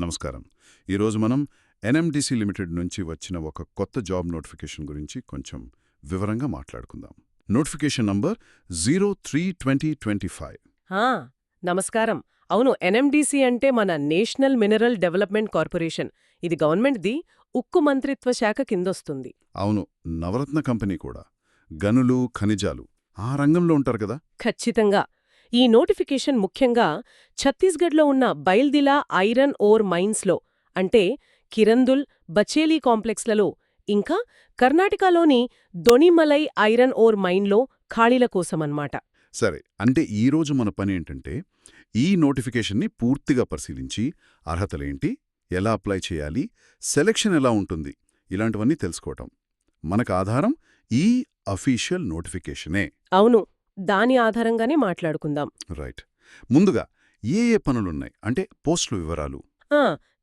నమస్కారం. ఈరోజు మనం ఎన్ఎండిసి లిమిటెడ్ నుంచి వచ్చిన ఒక కొత్త జాబ్ నోటిఫికేషన్ గురించి కొంచెం వివరంగా మాట్లాడుకుందాం. Notification number zero three twenty twenty five. నమస్కారం. అవును ఎన్ఎండిసి అంటే మన నేషనల్ మినరల్ డెవలప్మెంట్ కార్పొరేషన్. ఇది గవర్నమెంట్ది ఉక్కు మంత్రిత్వ శాఖ కిందొస్తుంది. అవును నవరత్న కంపెనీ కూడా. గనులు ఖనిజాలు ఆ రంగంలో ఉంటారు కదా? ఖచ్చితంగా. ఈ నోటిఫికేషన్ ముఖ్యంగా ఛత్తీస్గఢ్లో ఉన్న బైల్దిలా ఐరన్ ఓర్ మైన్స్లో అంటే కిరందుల్ బచేలీ కాంప్లెక్స్లలో ఇంకా కర్ణాటకలోని దొణిమలై ఐరన్ ఓర్ మైన్లో ఖాళీల కోసమన్నమాట. సరే అంటే ఈరోజు మన పని ఏంటంటే ఈ నోటిఫికేషన్ని పూర్తిగా పరిశీలించి అర్హతలేంటి ఎలా అప్లై చేయాలి సెలక్షన్ ఎలా ఉంటుంది ఇలాంటివన్నీ తెలుసుకోవటం. మనకు ఆధారం ఈ అఫీషియల్ నోటిఫికేషనే. అవును. దాని ఆధారంగానే మాట్లాడుకుందాం. రైట్. ముందుగా ఏ ఏ పనులున్నాయి? అంటే పోస్టుల వివరాలు.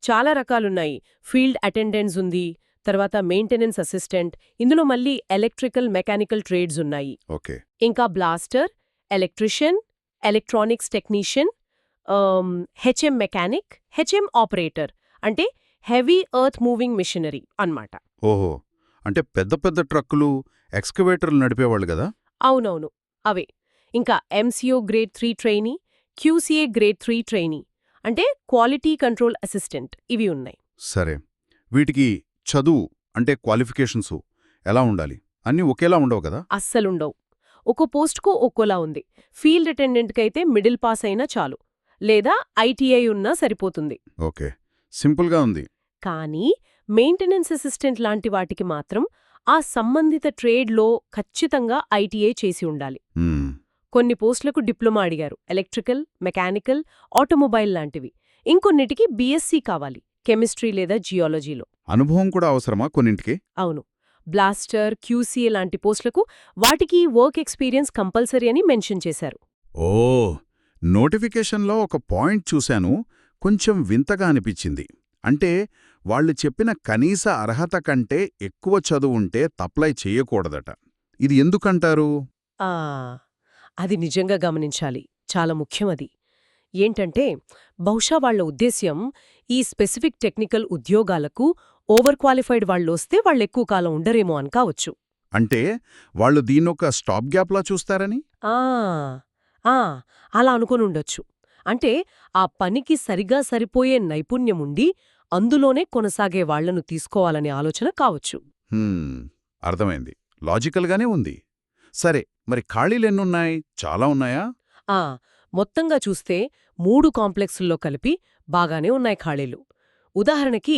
చాలా రకాలున్నాయి. ఫీల్డ్ అటెండెన్స్ ఉంది తర్వాత మెయింటెనెన్స్ అసిస్టెంట్ ఇందులో మళ్ళీ ఎలక్ట్రికల్ మెకానికల్ ట్రేడ్స్ ఉన్నాయి. ఓకే. ఇంకా blaster electrician electronics technician HM mechanic HM operator అంటే హెవీ ఎర్త్ మూవింగ్ మిషనరీ అన్నమాట. ఓహో. అంటే పెద్ద పెద్ద ట్రక్కులు ఎక్స్కవేటర్లు నడిపేవాళ్ళు కదా? అవునవును. అవే. ఇంకా MCO grade three trainee QCA grade three trainee అంటే క్వాలిటీ కంట్రోల్ అసిస్టెంట్ ఇవి ఉన్నాయి. సరే. వీటికి చదువు అంటే క్వాలిఫికేషన్స్ ఎలా ఉండాలి? అన్నీ ఒకేలా ఉండవు కదా? అస్సలుండవు ఒక పోస్ట్కు ఒక్కోలా ఉంది. ఫీల్డ్ అటెండెంట్కైతే మిడిల్ పాస్ అయినా చాలు. లేదా ఐటీఐ ఉన్నా సరిపోతుంది. ఓకే. సింపుల్గా ఉంది. కానీ మెయింటెనెన్స్ అసిస్టెంట్ లాంటి వాటికి మాత్రం ఆ సంబంధిత ట్రేడ్లో ఖచ్చితంగా ఐటీఐ చేసి ఉండాలి. కొన్ని పోస్టులకు డిప్లొమా అడిగారు. ఎలక్ట్రికల్ మెకానికల్ ఆటోమొబైల్ లాంటివి. ఇంకొన్నిటికి బీఎస్సీ కావాలి కెమిస్ట్రీ లేదా జియాలజీలో. అనుభవం కూడా అవసరమా కొన్నింటికి? అవును. బ్లాస్టర్ క్యూసీఏ లాంటి పోస్టులకు వాటికి వర్క్ ఎక్స్పీరియన్స్ కంపల్సరీ అని మెన్షన్ చేశారు. ఓ! నోటిఫికేషన్లో ఒక పాయింట్ చూశాను. కొంచెం వింతగా అనిపించింది. అంటే వాళ్ళు చెప్పిన కనీస అర్హత కంటే ఎక్కువ చదువుంటే తప్లై చేయకూడదట. ఇది ఎందుకంటారు? ఆ! అది నిజంగా గమనించాలి. చాలా ముఖ్యం అది. ఏంటంటే బహుశా వాళ్ళ ఉద్దేశ్యం ఈ స్పెసిఫిక్ టెక్నికల్ ఉద్యోగాలకు ఓవర్ క్వాలిఫైడ్ వాళ్ళొస్తే వాళ్ళెక్కువ కాలం ఉండరేమో అని కావచ్చు. అంటే వాళ్ళు దీన్నొక స్టాప్ గ్యాప్లా చూస్తారని? ఆ! ఆ! అలా అనుకొనుండొచ్చు. అంటే ఆ పనికి సరిగా సరిపోయే నైపుణ్యముండి అందులోనే కొనసాగే వాళ్ళను తీసుకోవాలనే ఆలోచన కావచ్చు. అర్థమైంది. లాజికల్గానే ఉంది. సరే మరి ఖాళీలెన్నున్నాయి చాలా ఉన్నాయా? ఆ! మొత్తంగా చూస్తే మూడు కాంప్లెక్సుల్లో కలిపి బాగానే ఉన్నాయి ఖాళీలు. ఉదాహరణకి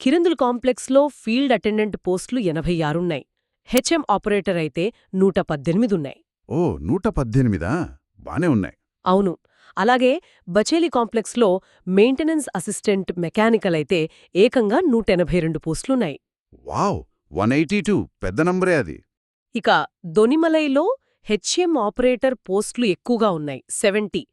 కిరందుల్ కాంప్లెక్స్లో ఫీల్డ్ అటెండెంట్ పోస్టులు ఎనభై ఆరున్నాయి హెచ్ఎం ఆపరేటర్ అయితే నూట పద్దెనిమిదున్నాయి ఓ! నూట పద్దెనిమిదా? బానే ఉన్నాయి. అవును. అలాగే బచేలి కాంప్లెక్స్లో మెయింటెనెన్స్ అసిస్టెంట్ మెకానికల్ అయితే ఏకంగా నూట ఎనభై రెండు పోస్టులున్నాయి. వావ్! One eighty two. పెద్ద నంబరే అది. ఇక దొనిమలైలో హెచ్ఎం ఆపరేటర్ పోస్టులు ఎక్కువగా ఉన్నాయి. సెవెంటీ.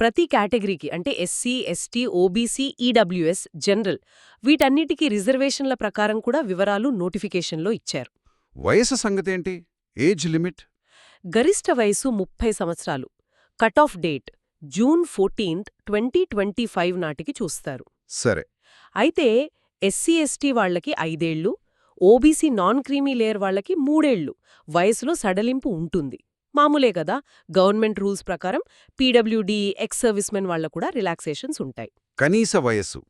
ప్రతి కేటగిరీకి అంటే SC ST OBC EWS general వీటన్నిటికీ రిజర్వేషన్ల ప్రకారం కూడా వివరాలు నోటిఫికేషన్లో ఇచ్చారు. వయసు సంగతేంటి? Age limit? గరిష్ట వయసు ముప్పై సంవత్సరాలు. Cut off date June fourteenth twenty twenty five నాటికి చూస్తారు. సరే. అయితే ఎస్సీ ఎస్టీ వాళ్ళకి ఐదేళ్ళు ఓబీసీ నాన్ క్రీమీ లేయర్ వాళ్ళకి మూడేళ్ళు వయసులో సడలింపు ఉంటుంది. మామూలే కదా గవర్నమెంట్ రూల్స్ ప్రకారం పీడబ్ల్యూడీ ఎక్స్ సర్వీస్మెన్ వాళ్ళ కూడా రిలాక్సేషన్స్ ఉంటాయి. కనీస వయస్సు.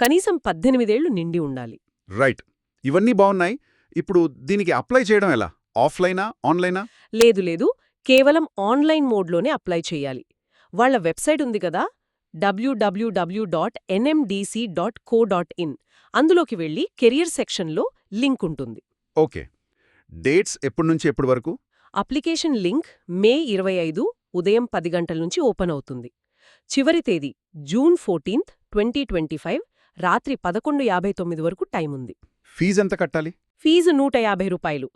కనీసం పద్దెనిమిదేళ్ళు నిండి ఉండాలి. రైట్. ఇవన్నీ బావున్నాయి ఇప్పుడు దీనికి అప్లై చేయడం ఎలా? ఆఫ్లైనా ఆన్లైనా? లేదు లేదు. కేవలం ఆన్లైన్ మోడ్లోనే అప్లై చేయాలి. వాళ్ళ వెబ్సైట్ ఉంది కదా WWW dot NMDC dot co dot in అందులోకి వెళ్ళి కెరియర్ సెక్షన్లో లింక్ ఉంటుంది. ఓకే. డేట్స్ ఎప్పటి నుంచి ఎప్పటి వరకు? అప్లికేషన్ లింక్ మే ఇరవై ఐదు ఉదయం పది గంటల నుంచి ఓపెన్ అవుతుంది. చివరి తేదీ June fourteenth twenty twenty five రాత్రి పదకొండు యాభై తొమ్మిది వరకు టైం ఉంది. ఫీజు ఎంత కట్టాలి? ఫీజు నూట యాభై రూపాయలు.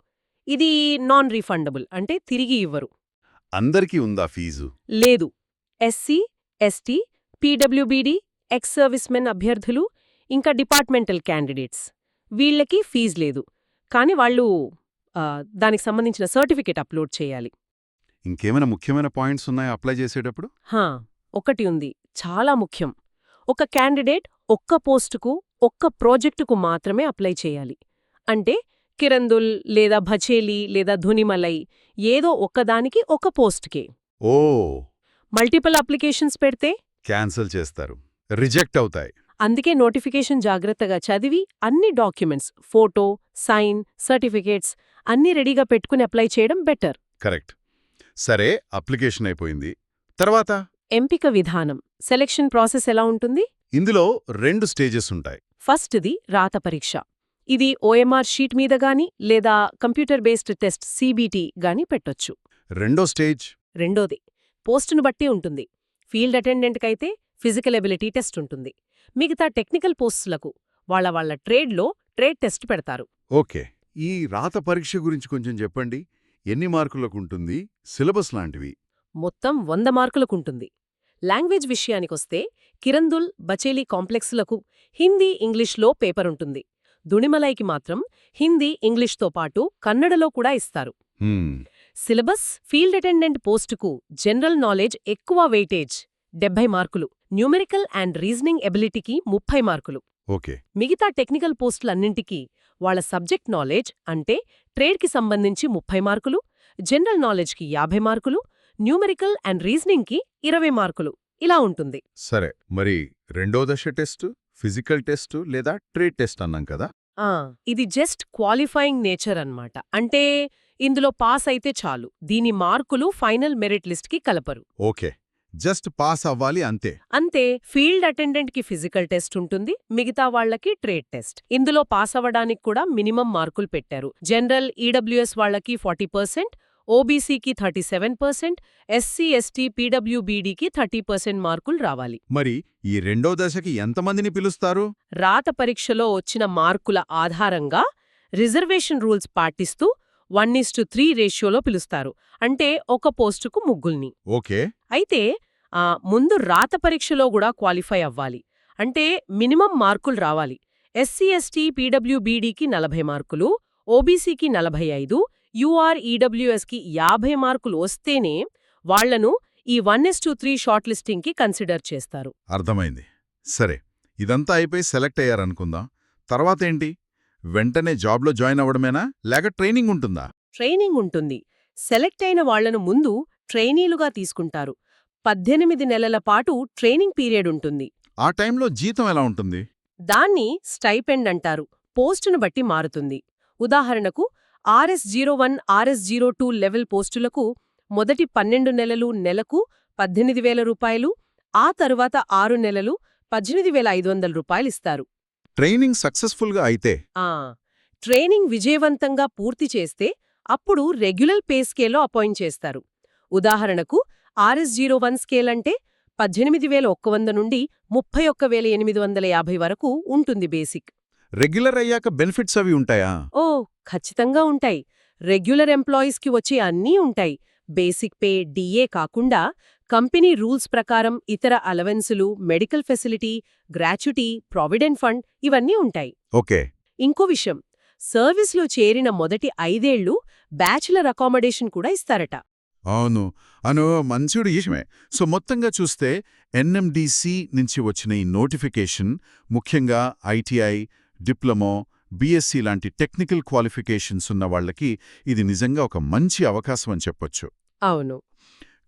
ఇది నాన్ రీఫండబుల్ అంటే తిరిగి ఇవ్వరు. అందరికీ ఉందా ఫీజు? లేదు. SC ST PWBD ex servicemen అభ్యర్థులు ఇంకా డిపార్ట్మెంటల్ క్యాండిడేట్స్. వీళ్ళకి ఫీజు లేదు. కానీ వాళ్ళు దానికి సంబంధించిన సర్టిఫికేట్ అప్లోడ్ చేయాలి. ఇంకేమైనా ముఖ్యమైన పాయింట్స్ ఉన్నాయా అప్లై చేసేటప్పుడు? హా ఒకటి ఉంది. చాలా ముఖ్యం. ఒక క్యాండిడేట్ ఒక్క పోస్టుకు ఒక్క ప్రాజెక్టుకు మాత్రమే అప్లై చేయాలి. అంటే కిరందుల్ లేదా భచేలి లేదా ధునిమలై ఏదో ఒక్కదానికి ఒక పోస్ట్కే. ఓ మల్టిపుల్ అప్లికేషన్స్ పెడితే? క్యాన్సిల్ చేస్తారు. రిజెక్ట్ అవుతాయి. అందుకే నోటిఫికేషన్ జాగ్రత్తగా చదివి అన్ని డాక్యుమెంట్స్ ఫోటో సైన్ సర్టిఫికేట్స్ అన్నీ రెడీగా పెట్టుకుని అప్లై చేయడం బెటర్. కరెక్ట్. సరే అప్లికేషన్ అయిపోయింది. తర్వాత? ఎంపిక విధానం. సెలెక్షన్ ప్రాసెస్ ఎలా ఉంటుంది? ఇందులో రెండు స్టేజెస్ ఉంటాయి. ఫస్ట్ది రాత పరీక్ష. ఇది ఓఎంఆర్ షీట్ మీద గాని లేదా కంప్యూటర్ బేస్డ్ టెస్ట్ సీబీటీ గాని పెట్టొచ్చు. రెండో స్టేజ్? రెండోది పోస్టును బట్టి ఉంటుంది. ఫీల్డ్ అటెండెంట్కైతే ఫిజికల్ ఎబిలిటీ టెస్ట్ ఉంటుంది. మిగతా టెక్నికల్ పోస్టులకు వాళ్ళ వాళ్ళ ట్రేడ్లో ట్రేడ్ టెస్ట్ పెడతారు. ఓకే. ఈ రాత పరీక్ష గురించి కొంచెం చెప్పండి. ఎన్ని మార్కులకు ఉంటుంది? సిలబస్ లాంటివి. మొత్తం వంద మార్కులకుంటుంది లాంగ్వేజ్ విషయానికొస్తే కిరందుల్ బచేలి కాంప్లెక్స్లకు హిందీ ఇంగ్లీష్లో పేపరుంటుంది దుణిమలైకి మాత్రం హిందీ ఇంగ్లీష్తో పాటు కన్నడలో కూడా ఇస్తారు. సిలబస్ ఫీల్డ్ అటెండెంట్ పోస్టుకు జనరల్ నాలెడ్జ్ ఎక్కువ వెయిటేజ్ డెబ్బై మార్కులు. న్యూమెరికల్ అండ్ రీజనింగ్ ఎబిలిటీకి ముప్పై మార్కులు. ఓకే. మిగతా టెక్నికల్ పోస్టులన్నింటికీ వాళ్ళ సబ్జెక్ట్ నాలెడ్జ్ అంటే ట్రేడ్కి సంబంధించి ముప్పై మార్కులు జనరల్ నాలెడ్జ్కి యాభై మార్కులు న్యూమెరికల్ అండ్ రీజనింగ్కి ఇరవై మార్కులు. ఇలా ఉంటుంది. సరే మరి రెండో దశ టెస్ట్ ఫిజికల్ టెస్ట్ లేదా ట్రేడ్ టెస్ట్ అన్నాం కదా? ఆ ఇది జస్ట్ క్వాలిఫైయింగ్ నేచర్ అన్నమాట. అంటే ఇందులో పాస్ అయితే చాలు. దీని మార్కులు ఫైనల్ మెరిట్ లిస్ట్కి కలపరు. ఓకే. జస్ట్ పాస్ అవ్వాలి అంతే. అంతే ఫీల్డ్ అటెండెంట్కి ఫిజికల్ టెస్ట్ ఉంటుంది మిగతా వాళ్ళకి ట్రేడ్ టెస్ట్. ఇందులో పాస్ అవ్వడానికి కూడా మినిమం మార్కులు పెట్టారు. జనరల్ ఈడబ్ల్యూఎస్ వాళ్ళకి forty percent ఓబీసీకి thirty seven percent SC ST పీడబ్ల్యూబీడీకి thirty percent మార్కులు రావాలి. మరి ఈ రెండో దశకి ఎంతమందిని పిలుస్తారు? రాత పరీక్షలో వచ్చిన మార్కుల ఆధారంగా రిజర్వేషన్ రూల్స్ పాటిస్తూ వన్ టు త్రీ రేషియోలో పిలుస్తారు. అంటే ఒక పోస్టుకు ముగ్గుల్ని. ఓకే. అయితే ముందు రాత పరీక్షలో కూడా క్వాలిఫై అవ్వాలి. అంటే మినిమం మార్కులు రావాలి. ఎస్సీ ఎస్టీ పీడబ్ల్యూబీడీకి నలభై మార్కులు ఓబీసీకి నలభై ఐదు యూఆర్ ఈడబ్ల్యూఎస్కి యాభై మార్కులు వస్తేనే వాళ్ళను ఈ one is to three short లిస్టింగ్కి consider చేస్తారు. అర్థమైంది. సరే ఇదంతా అయిపోయి సెలెక్ట్ అయ్యారనుకుందాం. తర్వాత ఏంటి? వెంటనే జాబ్లో జాయిన్ అవ్వడమేనా? లేక ట్రైనింగ్ ఉంటుందా? ట్రైనింగ్ ఉంటుంది. సెలెక్ట్ అయిన వాళ్ళను ముందు ట్రైనీలుగా తీసుకుంటారు. పద్దెనిమిది నెలల పాటు ట్రైనింగ్ పీరియడ్ ఉంటుంది. ఆ టైంలో జీతం ఎలా ఉంటుంది? దాన్ని స్టైపెండ్ అంటారు. పోస్టును బట్టి మారుతుంది. ఉదాహరణకు RS zero one RS zero two level పోస్టులకు మొదటి పన్నెండు నెలలు నెలకు పద్దెనిమిది వేల రూపాయలు ఆ తరువాత ఆరు నెలలు పద్దెనిమిది వేల ఐదు వందల రూపాయలిస్తారు ట్రైనింగ్ సక్సెస్ఫుల్గా అయితే ఆ! ట్రైనింగ్ విజయవంతంగా పూర్తి చేస్తే అప్పుడు రెగ్యులర్ పే స్కేల్లో అపాయింట్ చేస్తారు. ఉదాహరణకు ఆర్ఎస్ జీరో వన్ స్కేల్ అంటే పద్దెనిమిది వేల ఒక్క వంద నుండి ముప్పై ఒక్క వేల ఎనిమిది వందల యాభై వరకు ఉంటుంది బేసిక్. రెగ్యులర్ అయ్యాక బెనిఫిట్స్ అవి ఉంటాయా? ఓ! ఖచ్చితంగా ఉంటాయి. రెగ్యులర్ ఎంప్లాయీస్కి వచ్చే అన్నీ ఉంటాయి. బేసిక్ పే డిఏ కాకుండా కంపెనీ రూల్స్ ప్రకారం ఇతర అలవెన్సులు medical facility gratuity provident fund ఇవన్నీ ఉంటాయి. ఓకే. ఇంకో విషయం సర్వీస్లో చేరిన మొదటి ఐదేళ్ళు బ్యాచులర్ అకామిడేషన్ కూడా ఇస్తారట. అవును. అను మంచిడు ఈషమే సో మొత్తంగా చూస్తే ఎన్ఎండిసి నుంచి వచ్చిన ఈ నోటిఫికేషన్ ముఖ్యంగా ఐటీఐ డిప్లొమో బీఎస్సీ లాంటి టెక్నికల్ క్వాలిఫికేషన్స్ ఉన్న వాళ్ళకి ఇది నిజంగా ఒక మంచి అవకాశం అని చెప్పొచ్చు. అవును.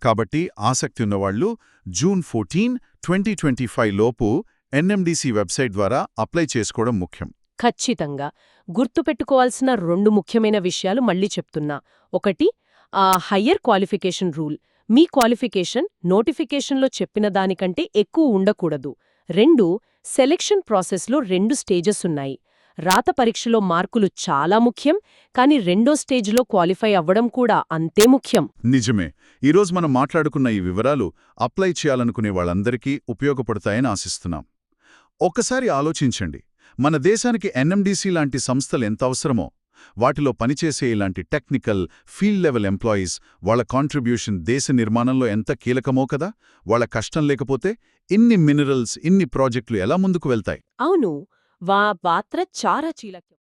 కాబట్టి ఆసక్తి ఉన్నవాళ్ళు June fourteen twenty twenty five లోపు ఎన్ఎండిసి వెబ్సైట్ ద్వారా అప్లై చేసుకోవడం ముఖ్యం. ఖచ్చితంగా. గుర్తుపెట్టుకోవాల్సిన రెండు ముఖ్యమైన విషయాలు మళ్ళీ చెప్తున్నా. ఒకటి ఆ హయ్యర్ క్వాలిఫికేషన్ రూల్. మీ క్వాలిఫికేషన్ నోటిఫికేషన్లో చెప్పిన దానికంటే ఎక్కువ ఉండకూడదు. రెండు సెలెక్షన్ ప్రాసెస్లో రెండు స్టేజెస్ ఉన్నాయి. రాత పరీక్షలో మార్కులు చాలా ముఖ్యం కానీ రెండో స్టేజ్లో క్వాలిఫై అవ్వడం కూడా అంతే ముఖ్యం. నిజమే. ఈరోజు మనం మాట్లాడుకున్న ఈ వివరాలు అప్లై చేయాలనుకునే వాళ్ళందరికీ ఉపయోగపడతాయని ఆశిస్తున్నాం. ఒక్కసారి ఆలోచించండి. మన దేశానికి ఎన్ఎండిసి లాంటి సంస్థలు ఎంత అవసరమో వాటిలో పనిచేసే ఇలాంటి టెక్నికల్ ఫీల్డ్ లెవెల్ ఎంప్లాయీస్ వాళ్ళ కాంట్రిబ్యూషన్ దేశ నిర్మాణంలో ఎంత కీలకమో కదా వాళ్ళ కష్టం లేకపోతే ఇన్ని మినరల్స్ ఇన్ని ప్రాజెక్టులు ఎలా ముందుకు వెళ్తాయి? అవును. वा वात्र चार चीलक्यम्